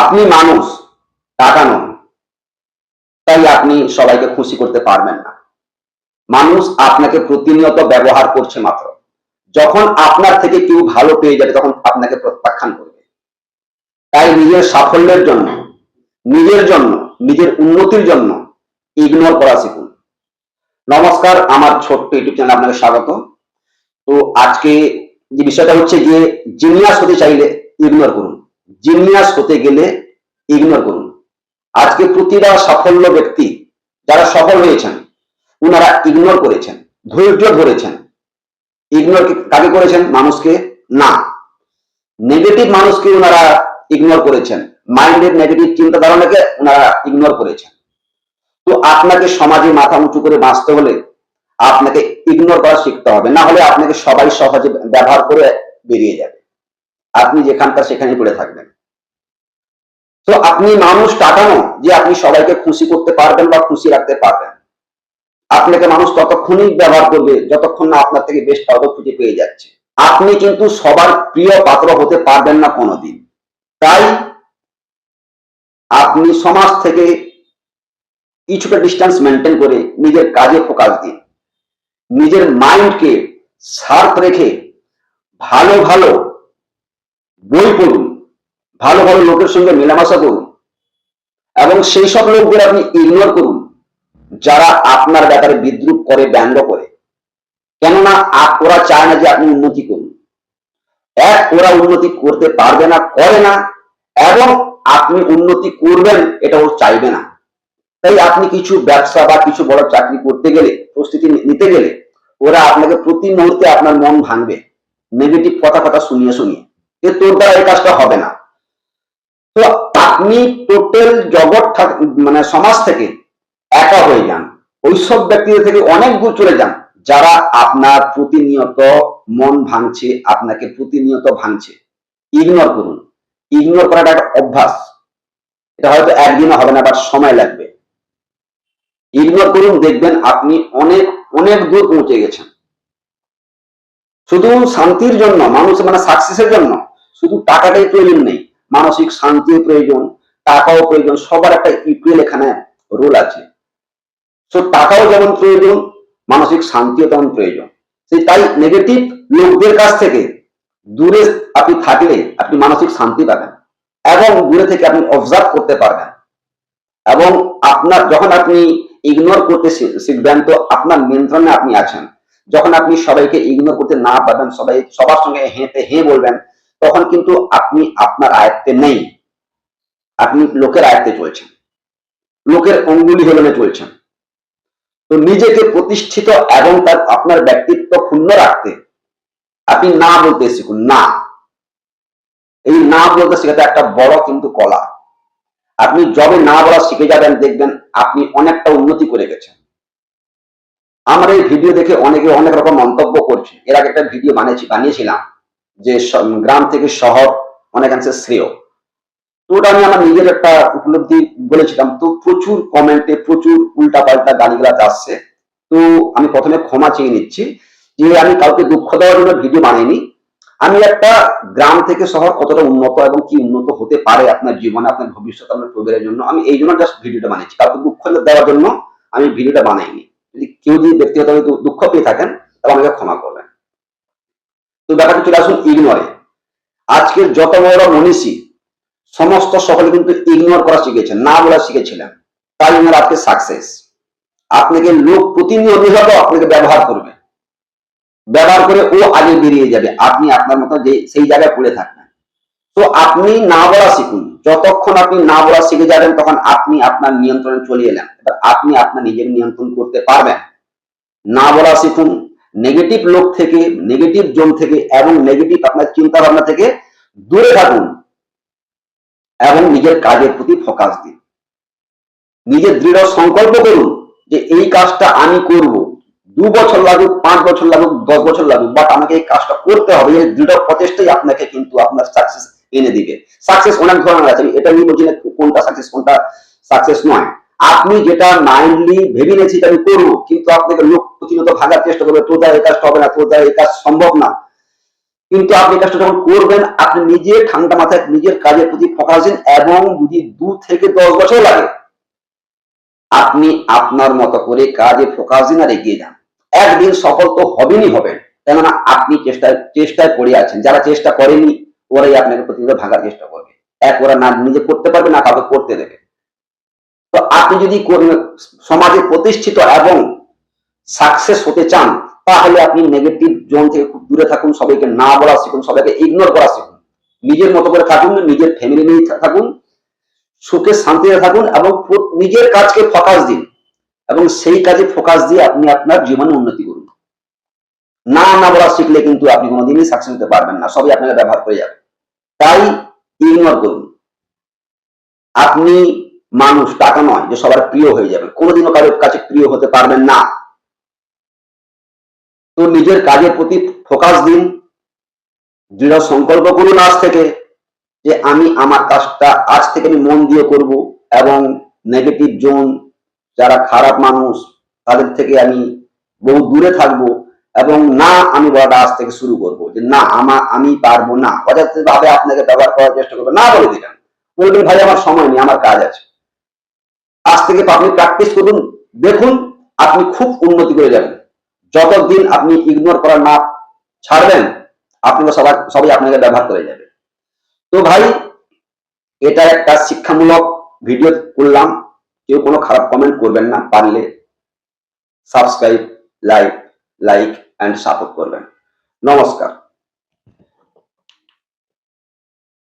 আপনি মানুষ, টাকা নন। তাই আপনি সবাইকে খুশি করতে পারবেন না। মানুষ আপনাকে প্রতিনিয়ত ব্যবহার করছে মাত্র। যখন আপনার থেকে কেউ ভালো পেয়ে যাবে, তখন আপনাকে প্রত্যাখ্যান করবে। তাই নিজের সাফল্যের জন্য, নিজের জন্য, নিজের উন্নতির জন্য ইগনোর করা শিখুন। নমস্কার, আমার ছোট্ট ইউটিউব চ্যানেলে আপনাকে স্বাগত। তো আজকে যে বিষয়টা হচ্ছে যে জিনিয়াস হতে চাইলে ইগনোর করুন। জিনিয়াস হতে গেলে ইগনোর করুন। আজকে প্রতিটা সাফল্য ব্যক্তি যারা সফল হয়েছেন ওনারা ইগনোর করেছেন, ধৈর্য ধরেছেন। ইগনোর কাকে করেছেন? মানুষকে? না। নেগেটিভ মানুষকে ওনারা ইগনোর করেছেন। মাইন্ডের নেগেটিভ চিন্তা ধারণাকে ওনারা ইগনোর করেছেন। তো আপনাকে সমাজে মাথা উঁচু করে বাঁচতে হলে আপনাকে ইগনোর করা শিখতে হবে। না হলে আপনাকে সবাই সহজে ব্যবহার করে বেরিয়ে যাবে। আপনি যেখানকার সেখানে পড়ে থাকবেন। তো আপনি মানুষ টাকানো যে আপনি সবাইকে খুশি করতে পারবেন বা খুশি রাখতে পারবেন। আপনাকে মানুষ ততক্ষণই ব্যবহার করবে, যতক্ষণ না আপনার থেকে বেশ কাউকে খুঁজে পেয়ে যাচ্ছে। আপনি কিন্তু সবার প্রিয় পাত্র হতে পারবেন না কোনোদিন। তাই আপনি সমাজ থেকে কিছুটা ডিস্টেন্স মেনটেন করে নিজের কাজে ফোকাস দিন। নিজের মাইন্ডকে শার্প রেখে ভালো ভালো বই পড়ুন, ভালো ভালো লোকের সঙ্গে মেলামেশা করুন, এবং সেই সব লোকদের আপনি ইগনোর করুন, যারা আপনার ব্যাপারে বিদ্রুপ করে, ব্যঙ্গ করে। কেননা ওরা চায় না যে আপনি উন্নতি করুন। এক, ওরা উন্নতি করতে পারবে না, করে না, এবং আপনি উন্নতি করবেন, এটা ও চাইবে না। তাই আপনি কিছু ব্যবসা বা কিছু বড় চাকরি করতে গেলে, প্রস্তুতি নিতে গেলে, ওরা আপনাকে প্রতি মুহূর্তে আপনার মন ভাঙবে। নেগেটিভ কথা কথা শুনিয়ে শুনিয়ে যে তোর দ্বারা এই কাজটা হবে না। তো আপনি টোটাল জগৎ মানে সমাজ থেকে একা হয়ে যান। ওইসব ব্যক্তিদের থেকে অনেক দূর চলে যান, যারা আপনার প্রতিনিয়ত মন ভাঙছে, আপনাকে প্রতিনিয়ত ভাঙছে। ইগনোর করুন। ইগনোর করাটা একটা অভ্যাস। এটা হয়তো একদিনে হবে না বাট সময় লাগবে। ইগনোর করুন, দেখবেন আপনি অনেক অনেক দূর পৌঁছে গেছেন। শুধু শান্তির জন্য, মানুষ মানে সাকসেসের জন্য। শুধু টাকাটাই প্রয়োজন নেই, মানসিক শান্তির প্রয়োজন, টাকাও প্রয়োজন, সবার একটা ইকুয়াল এখানে রোল আছে। তো টাকাও যেমন প্রয়োজন, মানসিক শান্তিও তেমন প্রয়োজন। সেই তাই নেগেটিভ লোকদের কাছ থেকে দূরে আপনি থাকলে আপনি মানসিক শান্তি পাবেন এবং দূরে থেকে আপনি অবজার্ভ করতে পারবেন। এবং আপনার, যখন আপনি ইগনোর করতে শিখবেন, তো আপনার নিয়ন্ত্রণে আপনি আছেন। যখন আপনি সবাইকে ইগনোর করতে না পারবেন, সবাই, সবার সঙ্গে হেঁটে হেঁ বলবেন তখন কিন্তু আপনি আপনার আয়ত্তে নেই। আপনি লোকের আয়ত্তে চলছেন। লোকের অঙ্গুলি হেলনে চলছেন। তো নিজেকে প্রতিষ্ঠিত এবং তার আপনার ব্যক্তিত্ব ক্ষুণ্ণ রাখতে আপনি না বলতে শিখুন, না। এই না বলতে শেখাতে একটা বড় কিন্তু কলা। আপনি যবে না বলা শিখে যাবেন, দেখবেন আপনি অনেকটা উন্নতি করে গেছেন। আমার এই ভিডিও দেখে অনেকে অনেক রকম মন্তব্য করছে। এর আগে একটা ভিডিও বানিয়েছি বানিয়েছিলাম। যে গ্রাম থেকে শহর অনেকাংশে শ্রেয়। তো ওটা আমি আমার নিজের একটা উপলব্ধি বলেছিলাম। তো প্রচুর কমেন্টে প্রচুর উল্টা পাল্টা গালিগালাজ আসছে। তো আমি প্রথমে ক্ষমা চেয়ে নিচ্ছি যে আমি কাউকে দুঃখ দেওয়ার জন্য ভিডিও বানাইনি। আমি একটা গ্রাম থেকে শহর কতটা উন্নত এবং কি উন্নত হতে পারে আপনার জীবনে, আপনার ভবিষ্যৎ, আপনার প্রবের জন্য, আমি এই জন্য জাস্ট ভিডিওটা বানিয়েছি কাউকে দুঃখ দেওয়ার জন্য আমি ভিডিওটা বানাইনি। যদি কেউ যদি ব্যক্তিগত দুঃখ পেয়ে থাকেন, তাহলে আমাকে ক্ষমা করবেন তো ব্যাপারটা চলে আসুন ইগনোরে আজকের যত বড় মনীষী, সমস্ত সকলে কিন্তু ইগনোর করা শিখেছেন, না বলা শিখেছিলেন তাই ওনার আজকে সাকসেস আপনাকে লোক প্রতিনিয়ত আপনাকে ব্যবহার করবে। ব্যবহার করে ও আগে বেরিয়ে যাবে। আপনি আপনার মতো যে সেই জায়গায় পড়ে থাকবেন। তো আপনি না বলা শিখুন। যতক্ষণ আপনি না বলা শিখে যাবেন, তখন আপনি আপনার নিয়ন্ত্রণে চলে এলেন। এবার আপনি আপনার নিজের নিয়ন্ত্রণ করতে পারবেন। না বলা শিখুন নেগেটিভ লোক থেকে নেগেটিভ জোন থেকে এবং নেগেটিভ আপনার চিন্তা ভাবনা থেকে দূরে থাকুন এবং নিজের কাজের প্রতি ফোকাস দিন। নিজের দৃঢ় সংকল্প করুন যে এই কাজটা আমি করব। দু বছর লাগুক, পাঁচ বছর লাগুক, দশ বছর লাগুক বাট আমাকে এই কাজটা করতে হবে। এই দৃঢ় প্রচেষ্টাই আপনাকে কিন্তু আপনার সাকসেস এনে দিবে। সাকসেস অনেক ধরনের আছে এটা নিয়ে বলছি না কোনটা সাকসেস কোনটা সাকসেস নয়। আপনি যেটা মাইন্ডলি ভেবে নিয়েছি আমি করব, কিন্তু আপনাকে লোক প্রতিনিয়ত ভাগার চেষ্টা করবে, তোর দ্বারা এই কাজটা হবে না, তোর দ্বারা এই কাজ সম্ভব না। কিন্তু আপনি কাজটা যখন করবেন, আপনি নিজে ঠান্ডা মাথায় নিজের কাজের প্রতি ফোকাস দিন এবং যদি দু থেকে দশ বছর লাগে, আপনি আপনার মতো করে কাজে ফোকাস দিন আর এগিয়ে যান। একদিন সফল তো হবেনই হবেন, কেননা আপনি চেষ্টায় চেষ্টায় পড়ে আছেন। যারা চেষ্টা করেনি, ওরাই আপনাকে প্রতিনিয়ত ভাগার চেষ্টা করবে। এক ওরা না নিজে করতে পারবে, না কাউকে করতে দেবে। তো আপনি যদি সমাজে প্রতিষ্ঠিত এবং সাকসেস হতে চান, তাহলে আপনি নেগেটিভ জোন থেকে খুব দূরে থাকুন, সবাইকে না বলা শিখুন, সবাইকে ইগনোর করা শিখুন। নিজের মতো করে থাকুন, নিজের ফ্যামিলি নিয়ে থাকুন, সুখে শান্তিতে থাকুন এবং নিজের কাজকে ফোকাস দিন এবং সেই কাজে ফোকাস দিয়ে আপনি আপনার জীবনে উন্নতি করুন। না না বলা শিখলে কিন্তু আপনি কোনোদিনই সাকসেস হতে পারবেন না, সবই আপনাকে ব্যবহার করে যাবে। তাই ইগনোর করুন। আপনি মানুষ টাকা নয়, যে সবার প্রিয় হয়ে যাবে। কোনোদিনও কারোর কাছে প্রিয় হতে পারবেন না। তো নিজের কাজের প্রতি ফোকাস দিন। দৃঢ় সংকল্প করুন আজ থেকে যে আমি আমার কাজটা আজ থেকে আমি মন দিয়ে করব এবং নেগেটিভ জোন যারা খারাপ মানুষ, তাদের থেকে আমি বহু দূরে থাকব এবং না আমি বলাটা আজ থেকে শুরু করব যে না আমার আমি পারব না। অযাচিত ভাবে আপনাকে ব্যবহার করার চেষ্টা করবে না বলে দিলাম। বলবেন, ভাই, আমার সময় নেই, আমার কাজ আছে। আজ থেকে আপনি প্র্যাকটিস করুন, দেখুন আপনি খুব উন্নতি করে যাবেন। যতদিন আপনি ইগনোর করা না ছাড়বেন, আপনি সবাই সবাই আপনাকে ব্যবহার করে যাবে। তো ভাই, এটা একটা শিক্ষামূলক ভিডিও করলাম। কেউ কোনো খারাপ কমেন্ট করবেন না, পারলে subscribe like like and support করবেন। নমস্কার।